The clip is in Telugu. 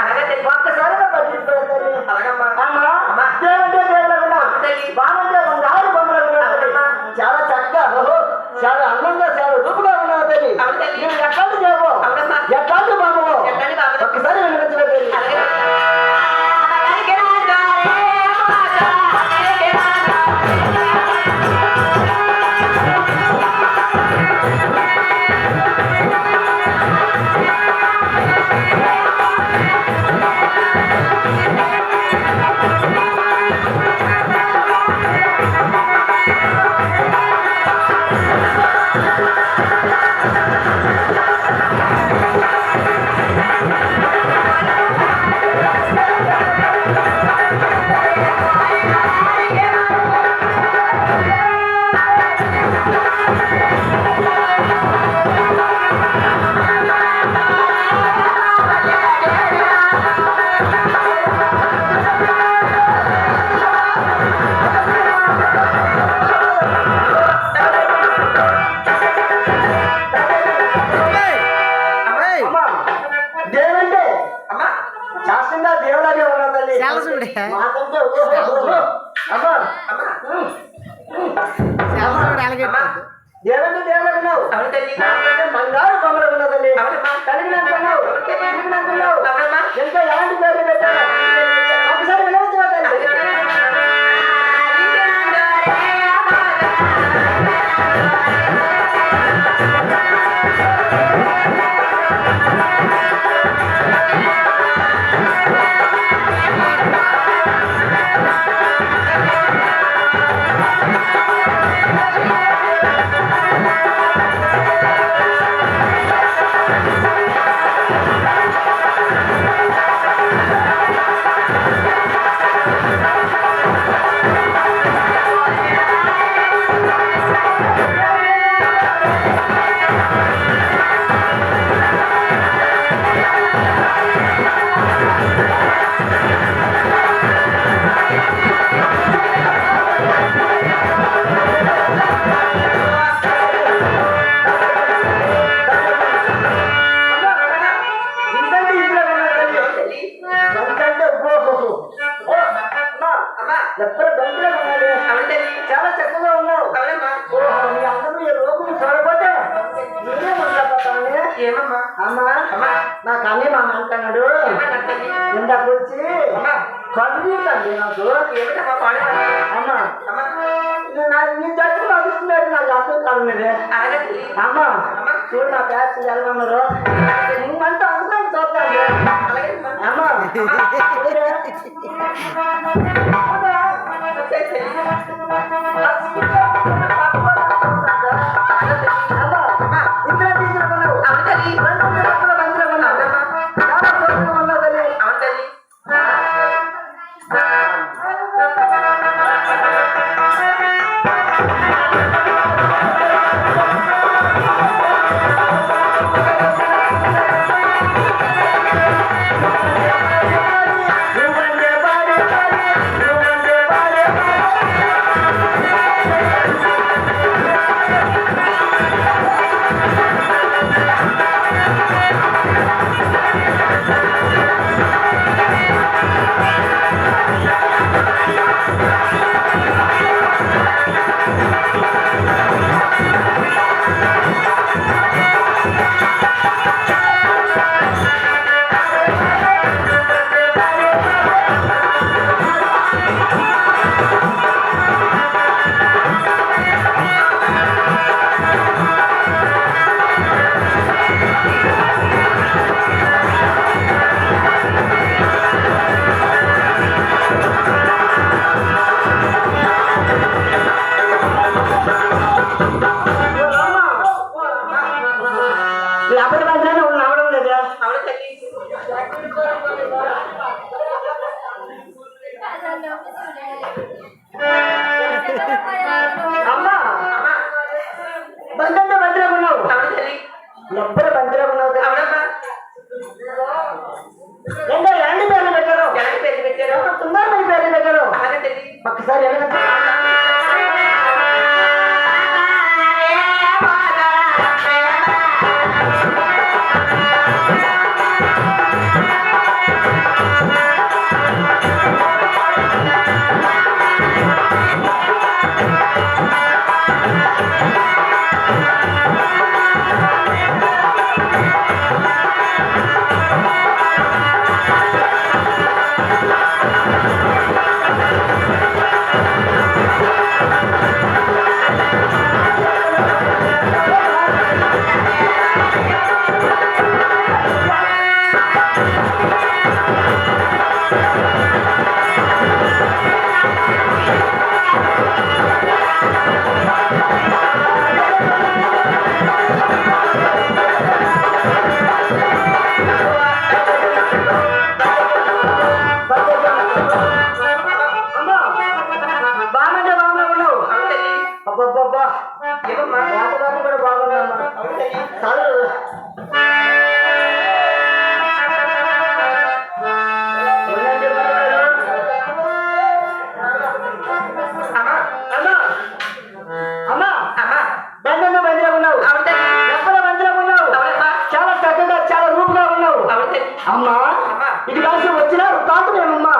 అలాగే. చాలా చక్కగా చాలా అందంగా చాలా రూపుగా దేవుడు. ఉన్నావు అవును తల్లి. అంటే బంగారు. కలిగినంటున్నావు కలిగినంటున్నావు అవునమ్మా. ఇంకా ఎలాంటి పేర్లు పెట్టావు ఒకసారి వినవచ్చువా తల్లి. ఇంతంటే ఎక్కడ తల్లి చాలా చక్కగా ఉన్నావు అవునమ్మా ఓహో నీ అందరూ ఈ లోపల చూడకపోతే నేనే మాట్లాడతాను ఏమమ్మా? అమ్మా అమ్మా. నా కన్నీ మామ అంటున్నాడు. ఇందాక వచ్చి తండ్రి నాకు. ఏమిటమ్మా పాడు? అమ్మా నీ- దగ్గర నడుస్తున్నాడు నాకు అర్థం కాదు మీరే అమ్మా చూడు నా బ్యాచ్ ఎలా ఉన్నారు. నువ్వంతా చూస్తాను అలాగే అమ్మా. అమ్మా అమ్మా? ఇది కాసి వచ్చిన కాకునేమమ్మా అమ్మా